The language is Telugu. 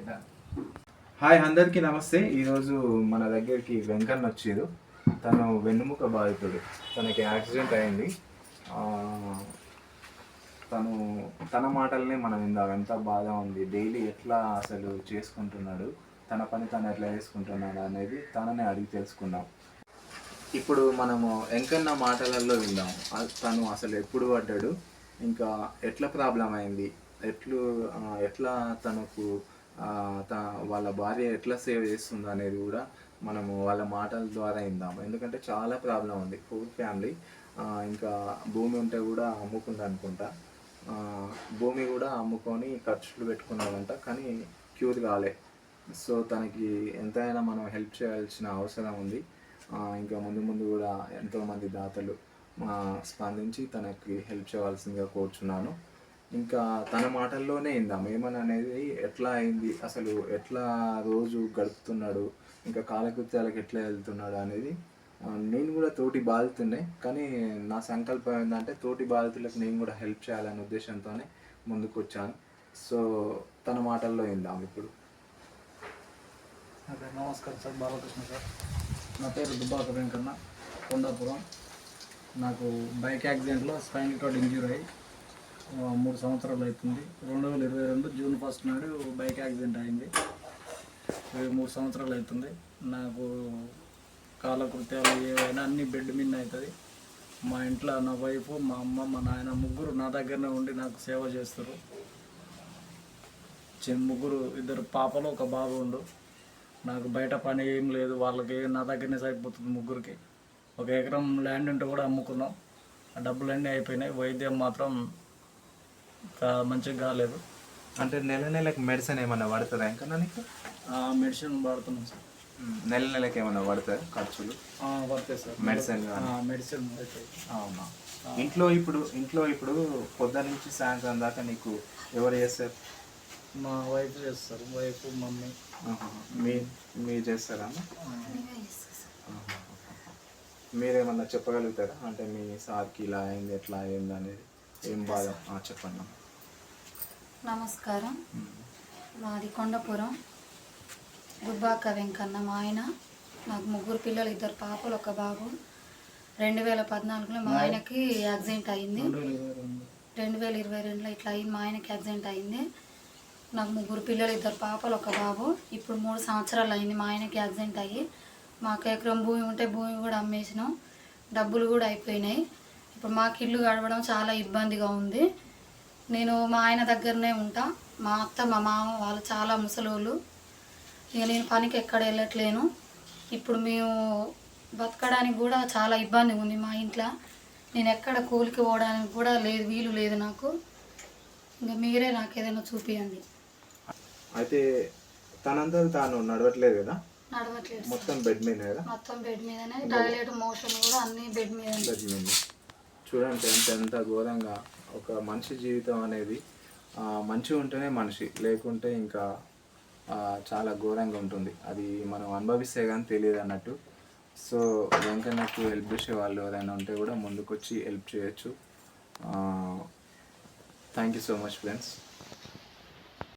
చెప్పాను హాయ్ అందరికీ నమస్తే. ఈరోజు మన దగ్గరికి వెంకన్న వచ్చేది తను వెన్నుముక బాధితుడు. తనకి యాక్సిడెంట్ అయింది. తను తన మాటలనే మనం ఇందాక ఎంత బాధ ఉంది. డైలీ ఎట్లా అసలు చేసుకుంటున్నాడు? తన పని తను ఎట్లా చేసుకుంటున్నాడు అనేది తననే అడిగి తెలుసుకుందాం. ఇప్పుడు మనము వెంకన్న మాటలలో విందాం. తను అసలు ఎప్పుడు పడ్డాడు? ఇంకా ఎట్లా ప్రాబ్లం అయింది? ఎట్లు ఎట్లా తనకు వాళ్ళ భార్య ఎట్లా సేవ్ చేస్తుందో అనేది కూడా మనము వాళ్ళ మాటల ద్వారా విందాం ఎందుకంటే చాలా ప్రాబ్లం ఉంది. పూర్ ఫ్యామిలీ ఇంకా భూమి ఉంటే కూడా అమ్ముకుంది అనుకుంటా. భూమి కూడా అమ్ముకొని ఖర్చులు పెట్టుకున్నాడంట కానీ క్యూర్ కాలే. సో తనకి ఎంతైనా మనం హెల్ప్ చేయాల్సిన అవసరం ఉంది. ఇంకా ముందు ముందు కూడా ఎంతోమంది దాతలు స్పందించి తనకి హెల్ప్ చేయవలసిందిగా కోరుచున్నాను. ఇంకా తన మాటల్లోనే ఇందాం? ఏమని అనేది ఎట్లా అయింది? అసలు ఎట్లా రోజు గడుపుతున్నాడు? ఇంకా కాలకృత్యాలకు ఎట్లా వెళ్తున్నాడు అనేది నేను కూడా తోటి బాధితున్నాయి కానీ నా సంకల్పం ఏంటంటే తోటి బాధితులకు నేను కూడా హెల్ప్ చేయాలనే ఉద్దేశంతోనే ముందుకు వచ్చాను సో తన మాటల్లో ఇందాం ఇప్పుడు. అదే నమస్కారం సార్. బాలకృష్ణ సార్. నా పేరు దుబ్బాక వెంకన్న కొండాపురం. నాకు బైక్ యాక్సిడెంట్లో స్పైన్ కార్డ్ ఇంజ్యూర్ అయ్యి మూడు సంవత్సరాలు అవుతుంది రెండు వేల ఇరవై రెండు జూన్ ఫస్ట్ నాడు బైక్ యాక్సిడెంట్ అయింది. ఇరవై మూడు సంవత్సరాలు అవుతుంది నాకు కాలకృత్యాలు ఏవైనా అన్ని బెడ్ మీద అవుతుంది. మా ఇంట్లో నా వైఫ్ మా అమ్మ మా నాయన ముగ్గురు నా దగ్గరనే ఉండి నాకు సేవ చేస్తారు. చిన్న ముగ్గురు ఇద్దరు పాపలు ఒక బాబు ఉండు. నాకు బయట పని ఏం లేదు. వాళ్ళకి నా దగ్గరనే సరిపోతుంది ముగ్గురికి. ఒక ఎకరం ల్యాండ్ ఉంటే కూడా అమ్ముకున్నాం. ఆ డబ్బులన్నీ అయిపోయినాయి. వైద్యం మాత్రం మంచిగా కాలేదు. అంటే నెల నెలకు మెడిసిన్ ఏమన్నా పడుతుందా ఇంకా నీకు? మెడిసిన్ వాడుతున్నాం సార్. నెల నెలకి ఏమన్నా పడతాయి ఖర్చులు? పడతాయి సార్. మెడిసిన్ మెడిసిన్ అవునా? ఇంట్లో ఇప్పుడు ఇంట్లో ఇప్పుడు పొద్దున నుంచి సాయంత్రం దాకా నీకు ఎవరు చేస్తారు? మా వైఫ్ చేస్తారు. Wife mummy. మీ మీరు చేస్తారా. మీరేమన్నా చెప్పగలుగుతారా? అంటే మీ సార్కి ఇలా అయింది ఎట్లా అయింది అనేది? ఏం బాధ? చెప్పండి. నమస్కారం. మాది కొండపురం. దుబ్బాక వెంకన్న మా ఆయన నాకు ముగ్గురు పిల్లలు ఇద్దరు పాపలు ఒక బాబు. రెండు వేల పద్నాలుగులో మా ఆయనకి యాక్సిడెంట్ అయింది. రెండు వేల ఇరవై రెండు వేల ఇరవై రెండులో ఇట్లా అయింది మా ఆయనకి యాక్సిడెంట్ అయింది. నాకు ముగ్గురు పిల్లలు ఇద్దరు పాపలు ఒక బాబు. ఇప్పుడు మూడు సంవత్సరాలు అయింది మా ఆయనకి యాక్సిడెంట్ అయ్యి. మాకు ఎకరం భూమి ఉంటే భూమి కూడా అమ్మేసినాం. డబ్బులు కూడా అయిపోయినాయి. ఇప్పుడు మాకు ఇల్లు గడవడం చాలా ఇబ్బందిగా ఉంది. నేను మా ఆయన దగ్గరనే ఉంటా. మా అత్త మా మామ వాళ్ళు చాలా ముసలోళ్ళు. ఇక నేను పనికి ఎక్కడ వెళ్ళట్లేను. ఇప్పుడు మేము బతకడానికి కూడా చాలా ఇబ్బంది ఉంది మా ఇంట్లో. నేను ఎక్కడ కూలికి పోవడానికి కూడా లేదు వీలు లేదు నాకు. ఇంకా మీరే నాకు ఏదైనా చూపియండి. అయితే తనంతా తాను నడవట్లేదు కదా? నడవట్లేదు. మొత్తం బెడ్ మీద కదా? మొత్తం బెడ్ మీదనే. టాయిలెట్ మోషన్ కూడా అన్ని బెడ్ మీద బెడ్ మీద చూడండి ఎంత ఎంత ఘోరంగా ఒక మనిషి జీవితం అనేది మంచి మంచిగా ఉంటేనే మనిషి లేకుంటే ఇంకా చాలా ఘోరంగా ఉంటుంది. అది మనం అనుభవిస్తే కానీ తెలియదు అన్నట్టు. సో వెంకన్నకు హెల్ప్ చేసే వాళ్ళు ఎవరైనా ఉంటే కూడా ముందుకొచ్చి హెల్ప్ చేయొచ్చు. Thank you so much friends